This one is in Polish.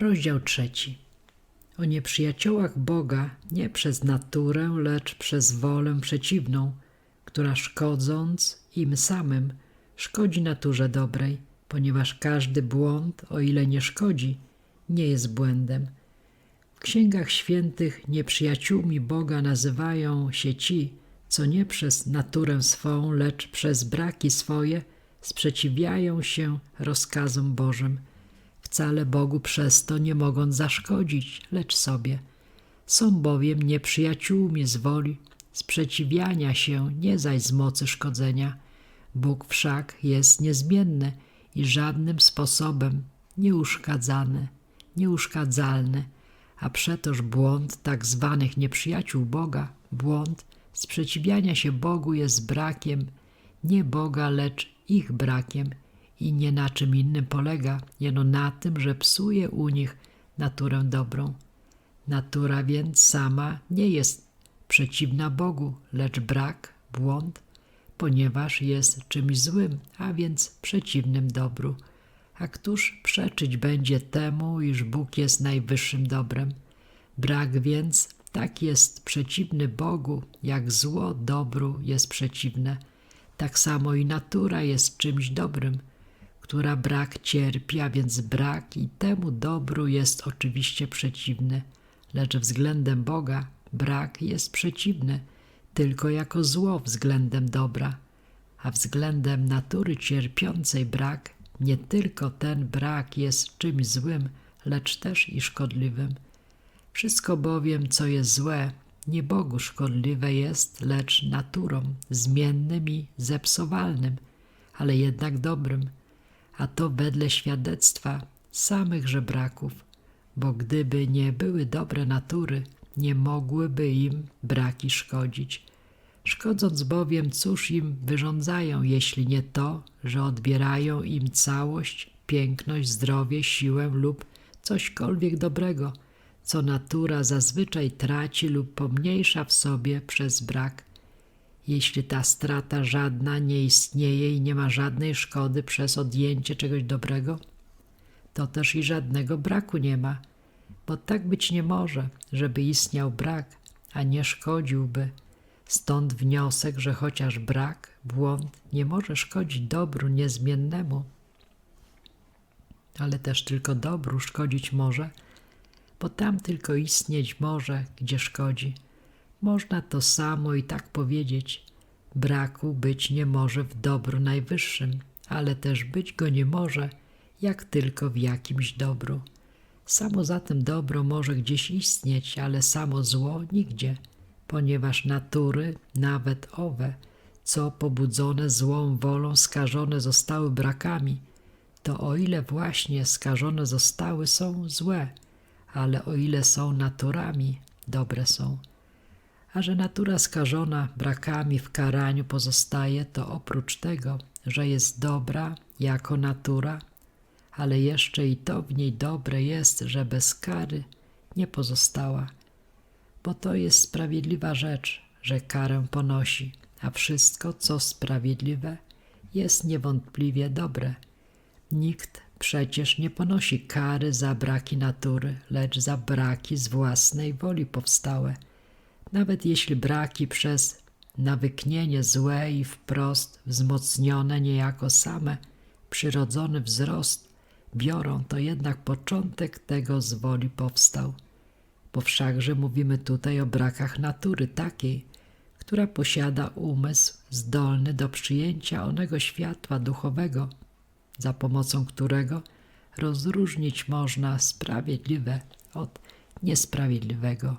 Rozdział trzeci. O nieprzyjaciołach Boga nie przez naturę, lecz przez wolę przeciwną, która szkodząc im samym, szkodzi naturze dobrej, ponieważ każdy błąd, o ile nie szkodzi, nie jest błędem. W księgach świętych nieprzyjaciółmi Boga nazywają się ci, co nie przez naturę swą, lecz przez braki swoje sprzeciwiają się rozkazom Bożym – wcale Bogu przez to nie mogąc zaszkodzić, lecz sobie. Są bowiem nieprzyjaciółmi z woli sprzeciwiania się, nie zaś z mocy szkodzenia. Bóg wszak jest niezmienny i żadnym sposobem nieuszkadzany, nieuszkadzalny, a przetoż błąd tak zwanych nieprzyjaciół Boga, błąd sprzeciwiania się Bogu jest brakiem nie Boga, lecz ich brakiem i nie na czym innym polega, jeno na tym, że psuje u nich naturę dobrą. Natura więc sama nie jest przeciwna Bogu, lecz brak, błąd, ponieważ jest czymś złym, a więc przeciwnym dobru. A któż przeczyć będzie temu, iż Bóg jest najwyższym dobrem? Brak więc tak jest przeciwny Bogu, jak zło dobru jest przeciwne. Tak samo i natura jest czymś dobrym, która brak cierpi, a więc brak i temu dobru jest oczywiście przeciwny, lecz względem Boga brak jest przeciwny tylko jako zło względem dobra, a względem natury cierpiącej brak nie tylko ten brak jest czymś złym, lecz też i szkodliwym. Wszystko bowiem, co jest złe, nie Bogu szkodliwe jest, lecz naturą, zmiennym i zepsowalnym, ale jednak dobrym – a to wedle świadectwa samych żebraków, bo gdyby nie były dobre natury, nie mogłyby im braki szkodzić. Szkodząc bowiem, cóż im wyrządzają, jeśli nie to, że odbierają im całość, piękność, zdrowie, siłę lub cośkolwiek dobrego, co natura zazwyczaj traci lub pomniejsza w sobie przez brak jeśli ta strata żadna nie istnieje i nie ma żadnej szkody przez odjęcie czegoś dobrego, to też i żadnego braku nie ma, bo tak być nie może, żeby istniał brak, a nie szkodziłby. Stąd wniosek, że chociaż brak, błąd nie może szkodzić dobru niezmiennemu, ale też tylko dobru szkodzić może, bo tam tylko istnieć może, gdzie szkodzi. Można to samo i tak powiedzieć. Braku być nie może w dobru najwyższym, ale też być go nie może, jak tylko w jakimś dobru. Samo zatem dobro może gdzieś istnieć, ale samo zło nigdzie, ponieważ natury, nawet owe, co pobudzone złą wolą skażone zostały brakami, to o ile właśnie skażone zostały, są złe, ale o ile są naturami, dobre są a że natura skażona brakami w karaniu pozostaje, to oprócz tego, że jest dobra jako natura, ale jeszcze i to w niej dobre jest, że bez kary nie pozostała, bo to jest sprawiedliwa rzecz, że karę ponosi, a wszystko, co sprawiedliwe, jest niewątpliwie dobre. Nikt przecież nie ponosi kary za braki natury, lecz za braki z własnej woli powstałe – nawet jeśli braki przez nawyknienie złe i wprost wzmocnione niejako same przyrodzony wzrost biorą, to jednak początek tego z woli powstał. Bo wszakże mówimy tutaj o brakach natury takiej, która posiada umysł zdolny do przyjęcia onego światła duchowego, za pomocą którego rozróżnić można sprawiedliwe od niesprawiedliwego.